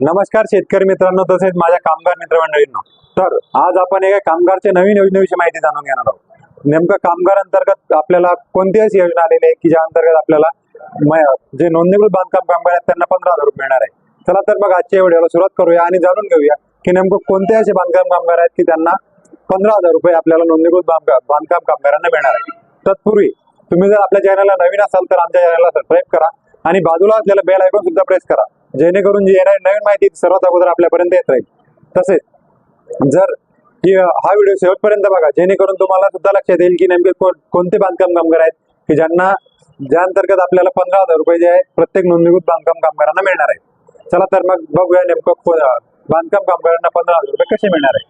नमस्कार शेतकरी मित्रांनो तसेच माझ्या कामगार मित्रमंडळींनो. तर आज आपण एका कामगारच्या नवीन योजनेविषयी माहिती जाणून घेणार आहोत. नेमकं कामगार अंतर्गत आपल्याला कोणती अशी योजना आलेली आहे की ज्या अंतर्गत आपल्याला जे नोंदणीकृत बांधकाम कामगार आहेत त्यांना पंधरा हजार रुपये मिळणार आहे. चला तर मग आजच्या व्हिडिओला सुरुवात करूया आणि जाणून घेऊया की नेमकं कोणते असे बांधकाम कामगार आहेत की त्यांना पंधरा हजार रुपये आपल्याला नोंदणीकृत बांधकाम बांधकाम कामगारांना मिळणार आहे. तत्पूर्वी तुम्ही जर आपल्या चॅनलला नवीन असाल तर आमच्या चॅनलला सबस्क्राईब करा आणि बाजूला असलेला बेल आयकॉन सुद्धा प्रेस करा. जेणेकरून जी येणारी नवीन माहिती सर्वात अगोदर आपल्यापर्यंत येत राहील. तसेच जर हा व्हिडिओ शेवटपर्यंत बघा जेणेकरून तुम्हाला सुद्धा लक्षात येईल की नेमके कोणते बांधकाम कामगार आहेत की ज्यांना ज्या अंतर्गत आपल्याला पंधरा हजार रुपये जे आहे प्रत्येक नोंदणीकृत बांधकाम कामगारांना मिळणार आहे. चला तर मग बघूया नेमकं को- बांधकाम कामगारांना पंधरा हजार रुपये कसे मिळणार आहे.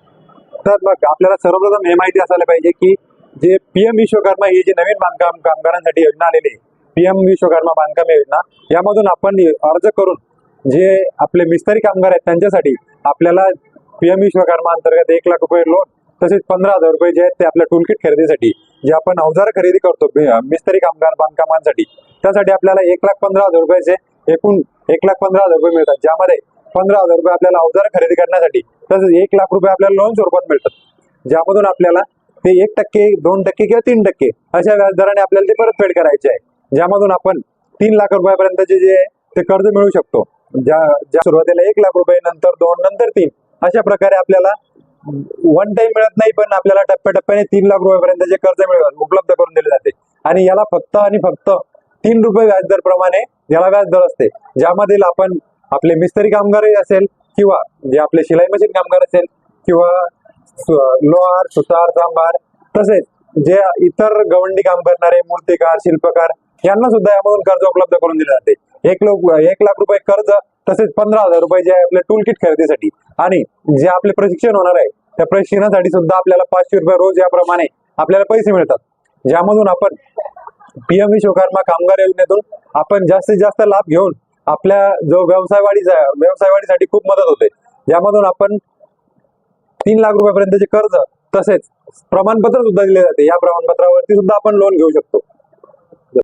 तर मग आपल्याला सर्वप्रथम हे माहिती असायला पाहिजे की जे पीएम विश्वकर्मा ही जी नवीन बांधकाम कामगारांसाठी योजना आलेली आहे पीएम विश्वकर्मा बांधकाम योजना यामधून आपण अर्ज करून जे आपले मिस्त्री कामगार आहेत त्यांच्यासाठी आपल्याला पीएम विश्वकर्मा अंतर्गत एक लाख रुपये लोन तसेच पंधरा हजार रुपये जे आहेत ते आपल्या टूलकिट खरेदीसाठी जे आपण अवजार खरेदी करतो मिस्तरी मिस्त्री कामगार बांधकामांसाठी त्यासाठी आपल्याला एक लाख पंधरा हजार रुपयाचे एकूण एक लाख पंधरा हजार रुपये मिळतात. ज्यामध्ये पंधरा हजार रुपये आपल्याला अवजार खरेदी करण्यासाठी तसेच एक लाख रुपये आपल्याला लोन स्वरूपात मिळतात. ज्यामधून आपल्याला ते एक टक्के दोन टक्के किंवा तीन टक्के अशा व्याजदराने आपल्याला ते परतफेड करायचे आहे. ज्यामधून आपण तीन लाख रुपयापर्यंतचे जे आहे ते कर्ज मिळू शकतो. ज्या ज्या सुरुवातीला एक लाख रुपये नंतर दोन नंतर तीन अशा प्रकारे आपल्याला वन टाइम मिळत नाही पण आपल्याला टप्प्याटप्प्याने तीन लाख रुपयापर्यंतचे कर्ज मिळ उपलब्ध करून दिले जाते. आणि याला फक्त आणि फक्त तीन रुपये व्याजदर प्रमाणे याला व्याजदर असते ज्यामधील आपण आपले मिस्त्री कामगारही असेल किंवा जे आपले शिलाई मशीन कामगार असेल किंवा लोहार सुतार जांभार तसेच जे इतर गवंडी काम करणारे मूर्तिकार शिल्पकार यांना सुद्धा यामधून कर्ज उपलब्ध करून दिले जाते. एक लोक एक लाख रुपये कर्ज तसेच पंधरा हजार रुपये जे आहे आपले टूल किट खरेदीसाठी. आणि जे आपले प्रशिक्षण होणार आहे त्या प्रशिक्षणासाठी सुद्धा आपल्याला पाचशे रुपये रोज याप्रमाणे आपल्याला पैसे मिळतात. ज्यामधून आपण पीएम विश्वकर्मा कामगार योजनेतून आपण जास्तीत जास्त लाभ घेऊन आपल्या जो व्यवसाय वाढीचा व्यवसाय वाढीसाठी खूप मदत होते. ज्यामधून आपण तीन लाख रुपयापर्यंतचे कर्ज तसेच प्रमाणपत्र सुद्धा दिले जाते. या प्रमाणपत्रावरती सुद्धा आपण लोन घेऊ शकतो.